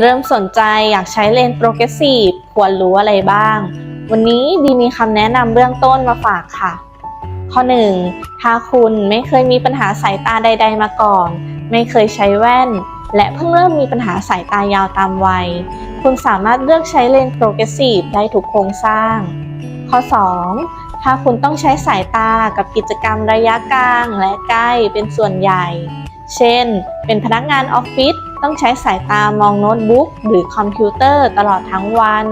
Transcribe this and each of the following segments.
เริ่มสนใจอยากใช้เลนส์โปรเกรสซีฟควรรู้อะไรบ้าง วันนี้บีมีคำแนะนำเบื้องต้นมาฝากค่ะ ข้อ 1. ถ้าคุณไม่เคยมีปัญหาสายตาใด ๆ มาก่อน ไม่เคยใช้แว่น และเพิ่งเริ่มมีปัญหาสายตายาวตามวัย คุณสามารถเลือกใช้เลนส์โปรเกรสซีฟได้ทุกโครงสร้าง ข้อ 2. ถ้าคุณต้องใช้สายตากับกิจกรรมระยะกลางและใกล้เป็นส่วนใหญ่ เช่น เป็นพนักงานออฟฟิศ ต้องใช้สายตามองโน้ตบุ๊กหรือคอมพิวเตอร์ตลอดทั้งวัน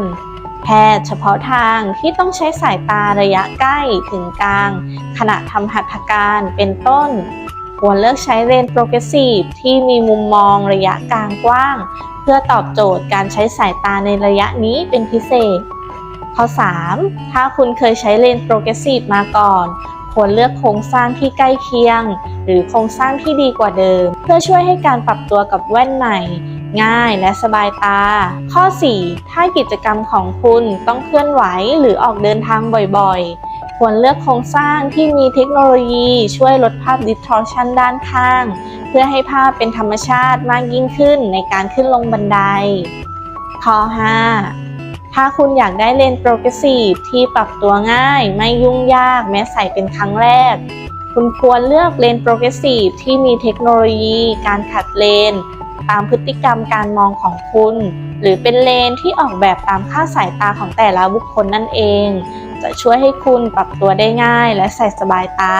แพทย์เฉพาะทางที่ต้องใช้สายตาระยะใกล้ถึงกลาง ขณะทำหัตถการเป็นต้น ควรเลือกใช้เลนส์โปรเกรสซีฟที่มีมุมมองระยะกลางกว้าง เพื่อตอบโจทย์การใช้สายตาในระยะนี้เป็นพิเศษ ข้อ 3. ถ้าคุณเคยใช้เลนส์โปรเกรสซีฟมาก่อน ควรเลือกโครงสร้างที่ใกล้เคียง หรือโครงสร้างที่ดีกว่าเดิม เพื่อช่วยให้การปรับตัวกับแว่นใหม่ ง่ายและสบายตา ข้อ 4. ถ้ากิจกรรมของคุณต้องเคลื่อนไหวหรือออกเดินทางบ่อยๆ ควรเลือกโครงสร้างที่มีเทคโนโลยีช่วยลดภาพ distortion ด้านข้าง เพื่อให้ภาพเป็นธรรมชาติมากยิ่งขึ้นในการขึ้นลงบันไดข้อ 5 ถ้าคุณอยากได้เลนส์โปรเกรสซีฟที่ปรับตัวง่าย ไม่ยุ่งยากแม้ใส่เป็นครั้งแรก คุณควรเลือกเลนส์โปรเกรสซีฟที่มีเทคโนโลยี การขัดเลน ตามพฤติกรรมการมองของคุณ หรือเป็นเลนที่ออกแบบตามค่าสายตาของแต่ละบุคคลนั่นเอง จะช่วยให้คุณปรับตัวได้ง่ายและใส่สบายตา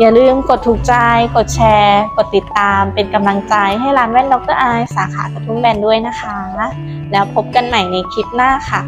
อย่าลืมกดถูกใจ กดแชร์ กดติดตาม เป็นกำลังใจให้ร้านแว่นดรไอสาขากระทุ่มแบนด้วยนะคะ แล้วพบกันใหม่ในคลิปหน้าค่ะ